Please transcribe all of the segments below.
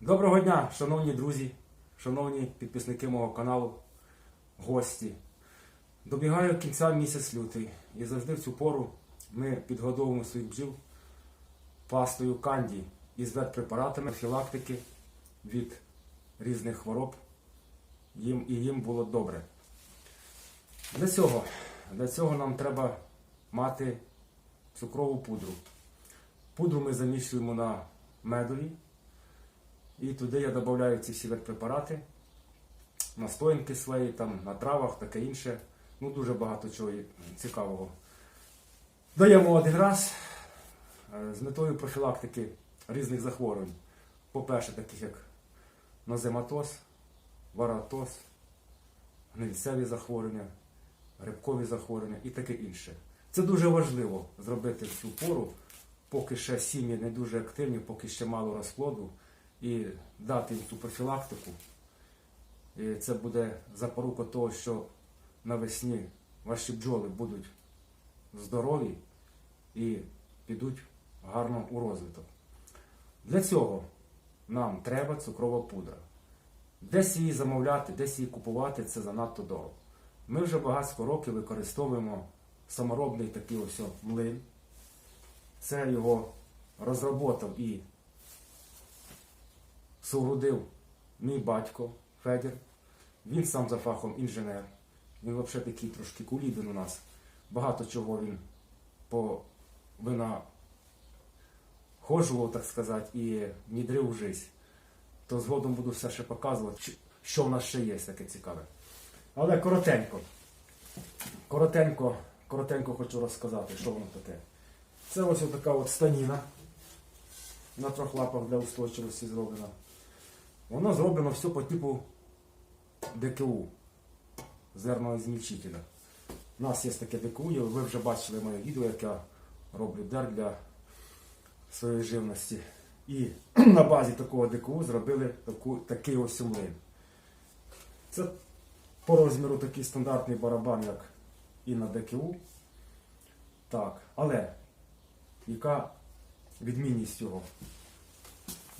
Доброго дня, шановні друзі, шановні підписники мого каналу, гості. Добігає кінця місяць лютий, і завжди в цю пору ми підгодовуємо своїх бджіл пастою канді із ветпрепаратами філактики від різних хвороб. Їм, і їм було добре. Для цього, для цього нам треба мати цукрову пудру. Пудру ми замішуємо на медові. І туди я додаю ці всі ветпрепарати, настоянки свої, там, на травах, таке інше. Ну, дуже багато чого цікавого. Даємо один раз е, з метою профілактики різних захворювань. По-перше, таких як нозематоз, варатоз, гнильцеві захворювання, грибкові захворювання і таке інше. Це дуже важливо зробити в цю пору, поки ще сім'ї не дуже активні, поки ще мало розплоду і дати їм цю профілактику. І це буде запорука того, що навесні ваші бджоли будуть здорові і підуть гарно у розвиток. Для цього нам треба цукрова пудра. Десь її замовляти, десь її купувати це занадто дорого. Ми вже багатько років використовуємо саморобний такий ось млин. Це його розроботав і соорудив мій батько Федір. Він сам за фахом інженер. Він взагалі такий трошки кулібін у нас. Багато чого він по винаходжував, так сказати, і внідрив в життя. То згодом буду все ще показувати, що в нас ще є таке цікаве. Але коротенько. Коротенько, коротенько хочу розказати, що воно таке. Це ось така от станіна на трьох лапах для устойчивості зроблена. Воно зроблено все по типу ДКУ зерного змільчителя. У нас є таке ДКУ, ви вже бачили моє відео, як я роблю дер для своєї живності. І на базі такого ДКУ зробили таку, такий ось млин. Це по розміру такий стандартний барабан, як і на ДКУ. Так, але яка відмінність його?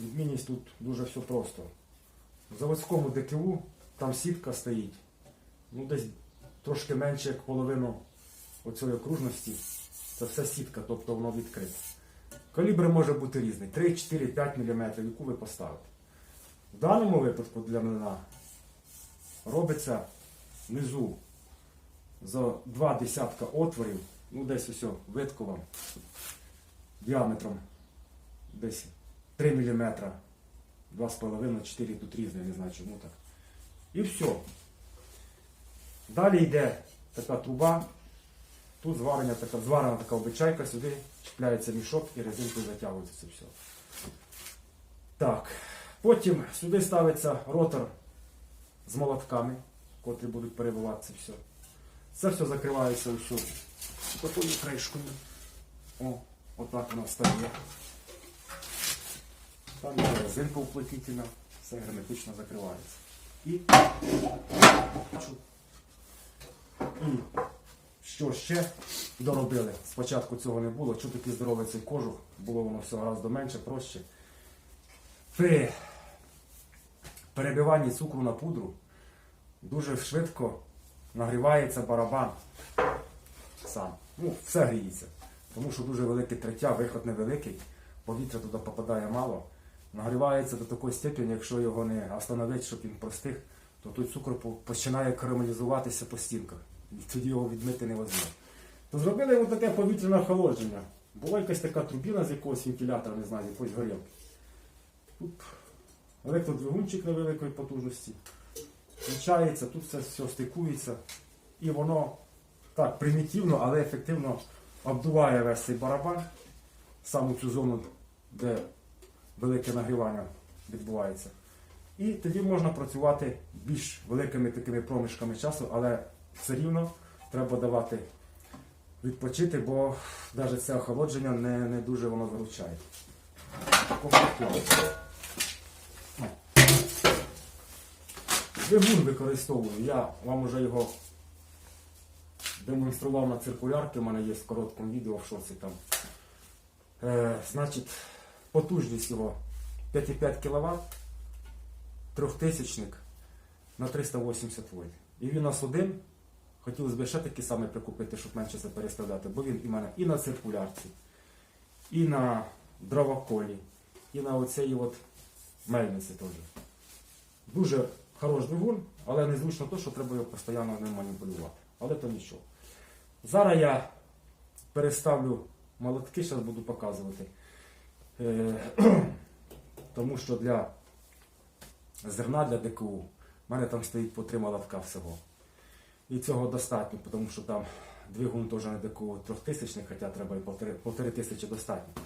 Відмінність тут дуже все просто. В заводському ДКУ там сітка стоїть. Ну, десь трошки менше, як половину оцієї окружності. Це все сітка, тобто воно відкрите. Калібр може бути різний. 3, 4, 5 мм, яку ви поставите. В даному випадку для млина робиться внизу за два десятка отворів, ну десь ось видко вам, діаметром десь 3 мм, 2,5-4 тут різне, не знаю чому так. І все. Далі йде така труба, тут зварена така, зварена така обичайка, сюди чіпляється мішок і резинкою затягується це все. Так. Потім сюди ставиться ротор з молотками, котрі будуть перебивати це все. Це все закривається ось такою кришкою. О, отак воно стає. Там є резинка уплотительна, все герметично закривається. І, що ще доробили? Спочатку цього не було. Чого такий здоровий цей кожух, було воно все гораздо менше, проще. При перебиванні цукру на пудру дуже швидко нагрівається барабан сам. Ну, все гріється. Тому що дуже велике третя, виход невеликий, повітря туди попадає мало. Нагрівається до такої степені, якщо його не остановити, щоб він простих, то той цукор починає карамелізуватися по стінках. І тоді його відмити невозможно. То зробили йому таке повітряне охолодження. Була якась така трубіна з якогось вентилятора, не знаю, з якоїсь горілки. Тут електродвигунчик невеликої потужності. Включається, тут все, все стикується. І воно так примітивно, але ефективно обдуває весь цей барабан, саму цю зону, де велике нагрівання відбувається. І тоді можна працювати більш великими такими проміжками часу, але все рівно треба давати відпочити, бо навіть це охолодження не, не дуже воно виручає. Двигун використовую. Я вам вже його демонстрував на циркулярці, у мене є в короткому відео в шоці там. Е, значить, потужність його 5,5 кВт, трьохтисячник на 380 вольт. І він у нас один. Хотілося б ще такий самий прикупити, щоб менше це переставляти, бо він і мене і на циркулярці, і на дровоколі, і на оцій от мельниці теж. Дуже хороший двигун, але незручно то, що треба його постійно ним маніпулювати. Але то нічого. Зараз я переставлю молотки, зараз буду показувати. Е, тому що для зерна для ДКУ в мене там стоїть по три молотка всього. І цього достатньо, тому що там двигун теж не ДКУ трьохтисячний, хоча треба і полтори, полтори тисячі достатньо.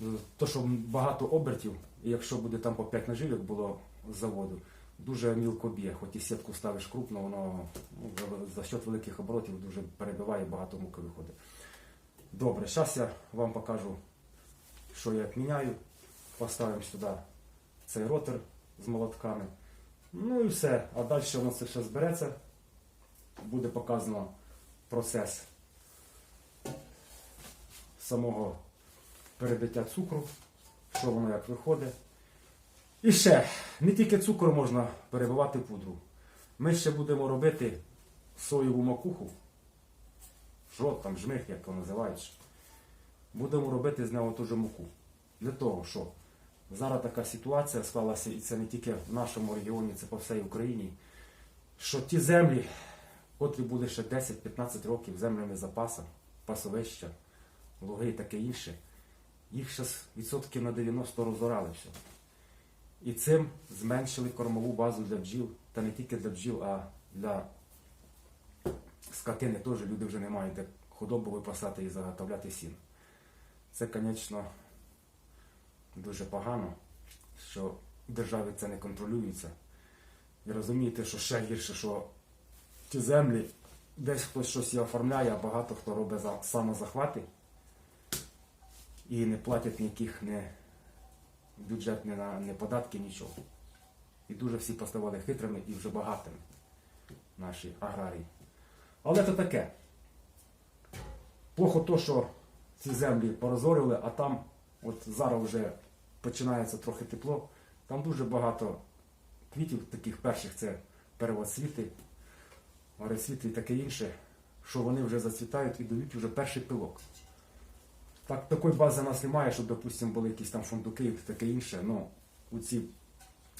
Ну, То, що багато обертів, і якщо буде там по 5 ножів, як було з заводу, дуже мілко б'є, хоч і сітку ставиш крупно, воно ну, за счет великих оборотів дуже перебиває, багато муки виходить. Добре, зараз я вам покажу, що я як міняю. Поставимо сюди цей ротор з молотками. Ну і все. А далі воно це все збереться. Буде показано процес самого перебиття цукру, що воно як виходить. І ще, не тільки цукор можна перебивати пудру. Ми ще будемо робити соєву макуху, жот там, жмих, як його називають. Будемо робити з нього теж муку. Для того, що зараз така ситуація склалася, і це не тільки в нашому регіоні, це по всій Україні, що ті землі, котрі буде ще 10-15 років землями запасом, пасовища, луги і таке інше, їх зараз відсотків на 90 розорали все. І цим зменшили кормову базу для бджіл, та не тільки для бджіл, а для скотини теж люди вже не мають де худобу випасати і заготовляти сін. Це, звісно, дуже погано, що в державі це не контролюється. І розумієте, що ще гірше, що ті землі, десь хтось щось і оформляє, а багато хто робить за самозахвати і не платять ніяких не бюджет, не, на, не податки, нічого. І дуже всі поставали хитрими і вже багатими наші аграрії. Але це таке. Плохо то, що ці землі порозорили, а там, от зараз вже починається трохи тепло, там дуже багато квітів, таких перших це первоцвіти, орецвіти і таке інше, що вони вже зацвітають і дають вже перший пилок. Так, такої бази у нас немає, щоб, допустимо, були якісь там фундуки і таке інше. Ну, у ці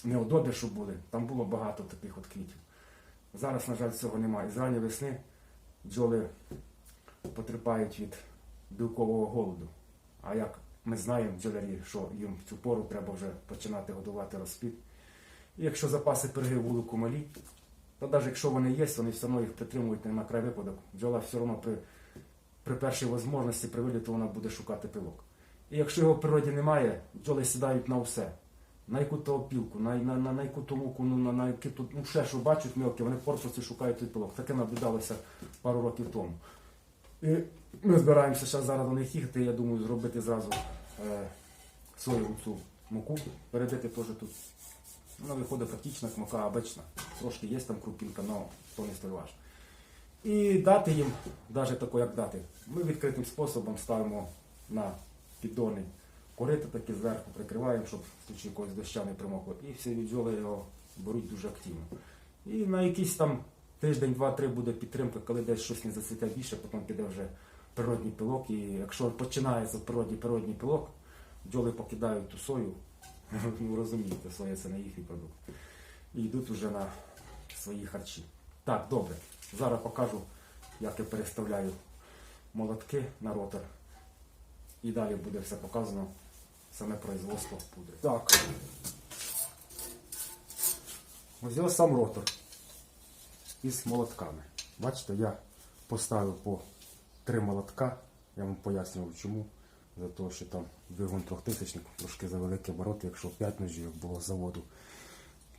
неодоби, що були, там було багато таких от квітів. Зараз, на жаль, цього немає. І З ранньої весни бджоли потерпають від білкового голоду. А як ми знаємо, бджолярі, що їм в цю пору треба вже починати годувати розплід. І якщо запаси пироги вулику малі, то навіть якщо вони є, вони все одно їх притримують на край випадок. Бджола все одно при, при першій можливості при виліту вона буде шукати пилок. І якщо його в природі немає, бджоли сідають на все. На яку то опілку, на, на, на, на яку то муку, ну, на, на які ну, все, що бачать мелкі, вони порпусі шукають той пилок. Таке наблюдалося пару років тому. І ми збираємося ще зараз до них їхати, я думаю, зробити зразу е, соєву цю муку, передати теж тут. Вона виходить практично як мука обична. Трошки є там крупінка, але то не столь важно. І дати їм, навіть тако як дати, ми відкритим способом ставимо на піддони корито такі зверху прикриваємо, щоб в случаї якогось доща примокло. І всі бджоли його беруть дуже активно. І на якийсь там тиждень, два-три буде підтримка, коли десь щось не зацвіте більше, потім піде вже природній пилок. І якщо починається в природі природній пилок, бджоли покидають ту сою, ну розумієте, соя це не їхній продукт. І йдуть вже на свої харчі. Так, добре. Зараз покажу, як я переставляю молотки на ротор. І далі буде все показано саме производство пудри. Так. Ось сам ротор із молотками. Бачите, я поставив по три молотка. Я вам пояснював чому. За те, що там двигун трьохтисячник, трошки за великі обороти, якщо 5 ножів було з заводу.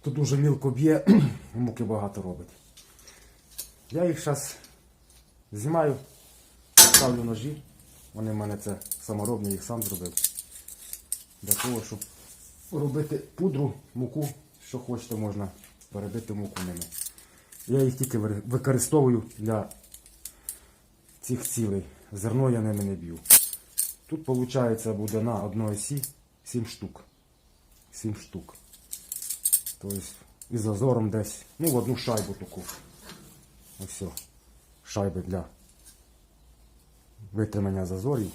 Тут дуже мілко б'є, муки багато робить. Я їх зараз знімаю, ставлю ножі. Вони в мене це саморобні, їх сам зробив. Для того, щоб робити пудру, муку, що хочете, можна перебити муку ними. Я їх тільки використовую для цих цілей. Зерно я ними не б'ю. Тут, виходить, буде на одній осі 7 штук. 7 штук. Тобто із зазором десь, ну, в одну шайбу таку. Ось. Шайби для витримання зазорів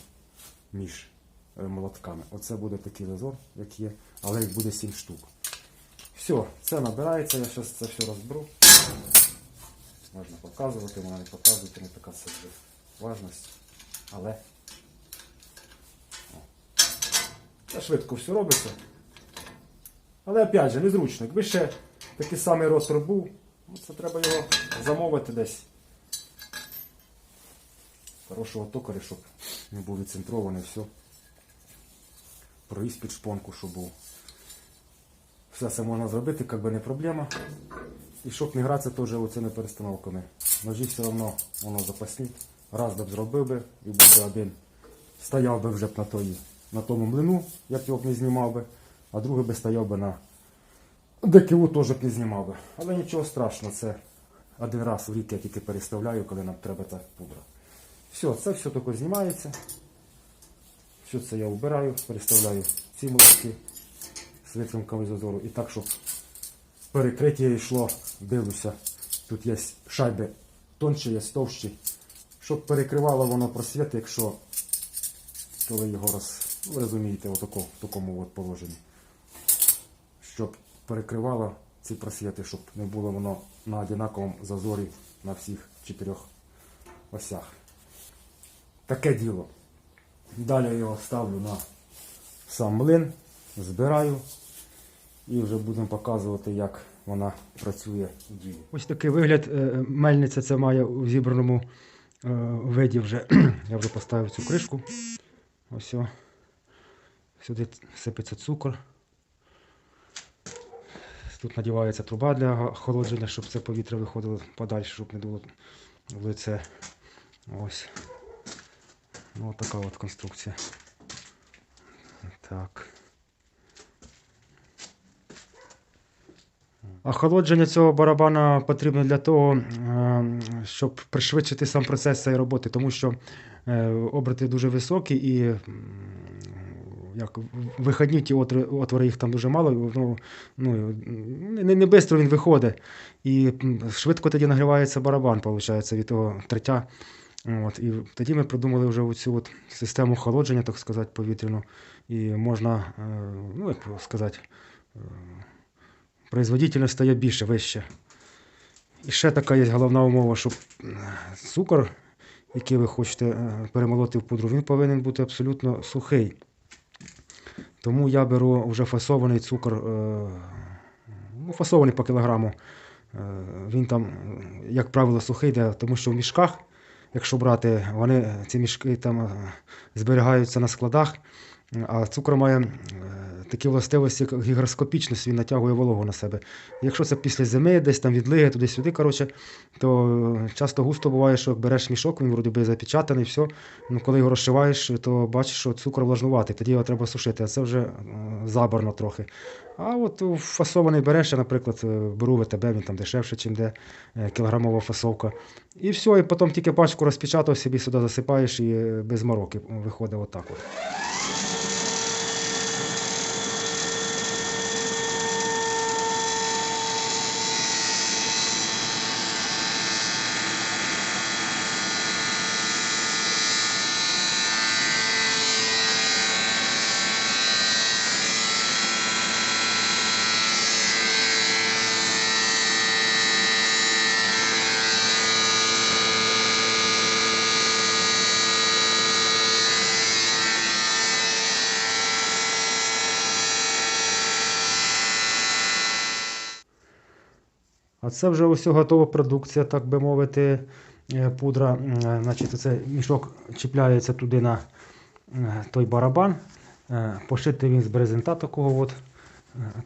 між е, молотками. Оце буде такий зазор, як є, але їх буде 7 штук. Все, це набирається, я зараз це все розберу. Можна показувати, можна не показувати, не така вже важність. Але це швидко все робиться. Але опять же, незручно. Якби ще такий самий ростр був, ну, це треба його замовити десь. Хорошого токаря, щоб не був відцентрований, все. Проїзд під шпонку, щоб був. Все це можна зробити, як би не проблема. І щоб не гратися теж оцими перестановками. Ножі все одно воно запасні. Раз б зробив би і був би один. Стояв би вже б на, тої, на тому млину, як його б не знімав би, а другий би стояв би на ДКУ теж б не знімав би. Але нічого страшного, це один раз в рік я тільки переставляю, коли нам треба та пудра. Все, це все таке знімається. Все це я вбираю, переставляю ці молотки з витримками зазору. І так, щоб перекриття йшло, дивлюся. Тут є шайби тонші, є товщі. Щоб перекривало воно просвіт, якщо коли його роз... ну, ви розумієте, отако, в такому от положенні. Щоб перекривало ці просвіти, щоб не було воно на однаковому зазорі на всіх чотирьох осях. Таке діло. Далі я його ставлю на сам млин, збираю і вже будемо показувати, як вона працює в ділі. Ось такий вигляд е, мельниця це має у зібраному е, виді вже. Я вже поставив цю кришку. Ось. Сюди сипеться цукор. Тут надівається труба для охолодження, щоб це повітря виходило подальше, щоб не дуло в лице. Ось. Ну, така от конструкція. Так. Охолодження цього барабана потрібно для того, е, щоб пришвидшити сам процес цієї роботи, тому що е, оберти дуже високі і як виходні ті отвори, отвори їх там дуже мало, ну, ну, не, не швидко він виходить. І швидко тоді нагрівається барабан, виходить, від того третя. От, і тоді ми придумали вже оцю от систему охолодження, так сказати, повітряну. І можна, е, ну як сказати, производительність стає більше, вище. І ще така є головна умова, щоб цукор, який ви хочете е, перемолоти в пудру, він повинен бути абсолютно сухий. Тому я беру вже фасований цукор, е, ну, фасований по кілограму. Е, Він там, як правило, сухий, йде, тому що в мішках, якщо брати, вони ці мішки там е, зберігаються на складах. А цукор має е, такі властивості, як гігроскопічність, він натягує вологу на себе. Якщо це після зими, десь там відлиги, туди-сюди, коротше, то часто густо буває, що береш мішок, він вроді би запечатаний, все. Ну, коли його розшиваєш, то бачиш, що цукор влажнуватий, тоді його треба сушити, а це вже е, забарно трохи. А от фасований береш, наприклад, е, беру ВТБ, він там дешевше, ніж де кілограмова фасовка. І все, і потім тільки пачку розпечатав, собі сюди засипаєш і без мороки виходить отак. От. А це вже ось готова продукція, так би мовити, е, пудра. Е, Значить, оце мішок чіпляється туди на е, той барабан. Пошити він з брезента такого от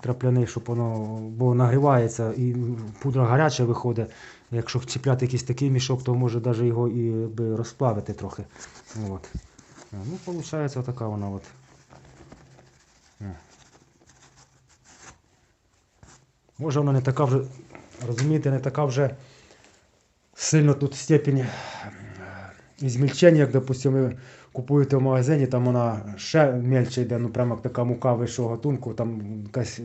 трапляний, щоб воно бо нагрівається і пудра гаряча виходить. Якщо чіпляти якийсь такий мішок, то може навіть його і розплавити трохи. От. Ну, виходить, така вона. От. Може вона не така вже, розумієте, не така вже сильно тут степінь е, змільчення, як, допустимо, ви купуєте в магазині, там вона ще мельче йде, ну прямо як така мука вищого гатунку, там якась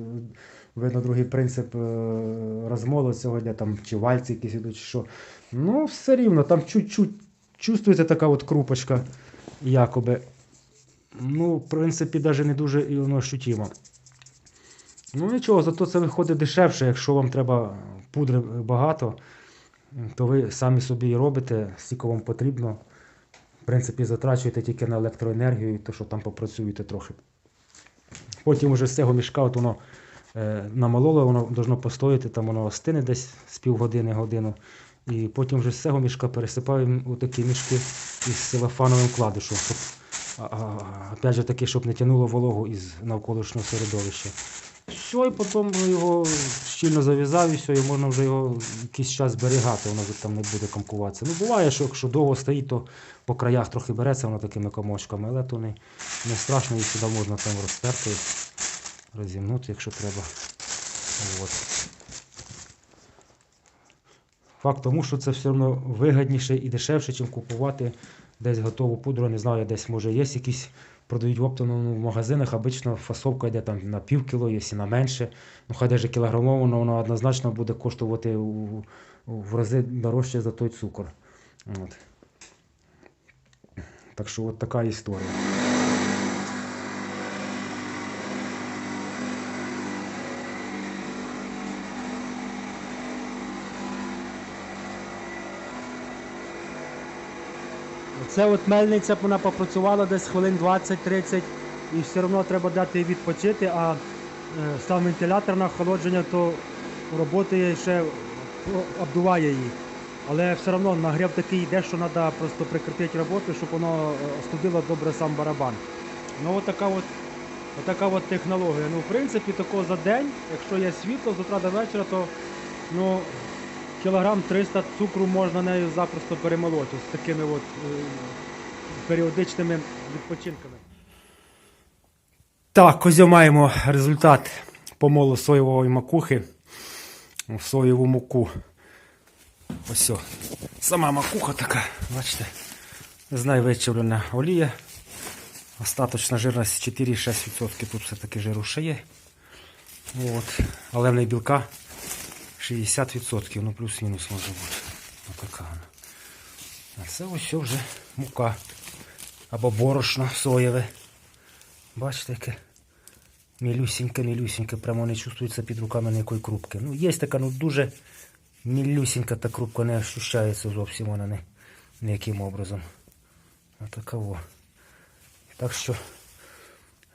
видно, другий принцип е, розмолу цього там, чи вальці якісь ідуть, чи що. Ну, все рівно, там чуть-чуть чувствується така от крупочка, якоби. Ну, в принципі, навіть не дуже і воно ощутимо. Ну нічого, зато це виходить дешевше, якщо вам треба пудри багато, то ви самі собі і робите, скільки вам потрібно. В принципі, затрачуєте тільки на електроенергію, то, що там попрацюєте трохи. Потім вже з цього мішка от воно е, намололо, воно должно постояти, там воно остине десь з півгодини, годину. І потім вже з цього мішка пересипаємо у такі мішки із силофановим вкладишем. Щоб, а, а, опять же таки, щоб не тягнуло вологу із навколишнього середовища. Все, і потім його щільно зав'язав і все, і можна вже його якийсь час зберігати, воно там не буде комкуватися. Ну, буває, що якщо довго стоїть, то по краях трохи береться воно такими комочками, але то не, не страшно, і сюди можна там розтерти, розімнути, якщо треба. От. Факт тому, що це все одно вигідніше і дешевше, ніж купувати десь готову пудру. Не знаю, десь може є якісь продають оптом в магазинах. Обично фасовка йде там на пів кіло, якщо на менше. Ну хай навіть кілограмово, але воно однозначно буде коштувати у- в рази дорожче за той цукор. От. Так що от така історія. Це от мельниця, вона попрацювала десь хвилин 20-30 і все одно треба дати їй відпочити, а е, сам вентилятор на охолодження то роботає ще обдуває її. Але все одно нагрів такий йде, що треба просто прикріпити роботу, щоб воно е, остудило добре сам барабан. Ну от от, отака от технологія. Ну, в принципі, тако за день, якщо є світло з утра до вечора, то ну, кілограм 300 цукру можна нею запросто перемолоти з такими от е, періодичними відпочинками. Так, ось маємо результат помолу соєвої макухи в соєву муку. Ось. Сама макуха така, бачите, з найвичавлена олія. Остаточна жирність 4-6%. Тут все-таки жиру ще є. От. Але в неї білка 60%, ну плюс-мінус може бути. Отака вона. А це ось вже мука. Або борошно соєве. Бачите, яке мілюсіньке, мілюсіньке, прямо не чувствується під руками ніякої крупки. Ну, є така, ну дуже мілюсінька та крупка, не ощущається зовсім вона не, ніяким образом. Отака во. Так що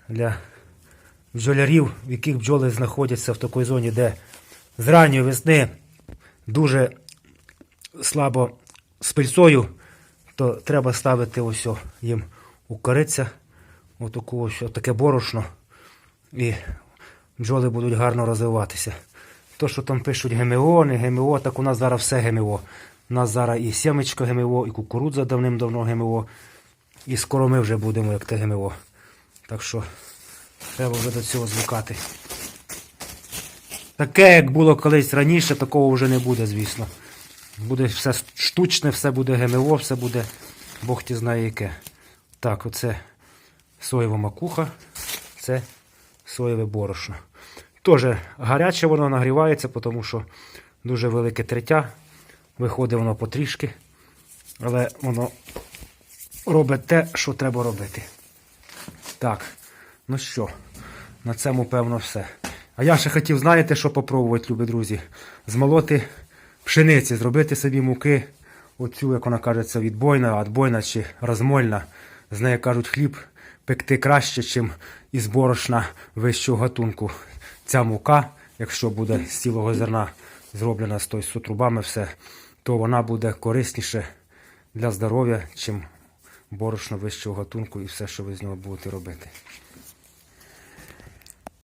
для бджолярів, в яких бджоли знаходяться в такій зоні, де з ранньої весни дуже слабо з пильцою, то треба ставити ось їм у кориця, отаку ось таке борошно, і бджоли будуть гарно розвиватися. То, що там пишуть ГМО, не ГМО, так у нас зараз все ГМО. У нас зараз і сімечка ГМО, і кукурудза давним-давно ГМО. І скоро ми вже будемо як те ГМО. Так що треба вже до цього звикати. Таке, як було колись раніше, такого вже не буде, звісно. Буде все штучне, все буде ГМО, все буде Бог ті знає яке. Так, оце соєва макуха, це соєве борошно. Теж гаряче воно нагрівається, тому що дуже велике третя. Виходить воно потрішки. Але воно робить те, що треба робити. Так, ну що, на цьому певно все. А я ще хотів, знаєте, що попробувати, любі друзі? Змолоти пшениці, зробити собі муки, оцю, як вона кажеться, відбойна, адбойна чи розмольна. З неї кажуть, хліб пекти краще, ніж із борошна вищого гатунку. Ця мука, якщо буде з цілого зерна зроблена з той з трубами все, то вона буде корисніше для здоров'я, чим борошно вищого гатунку і все, що ви з нього будете робити.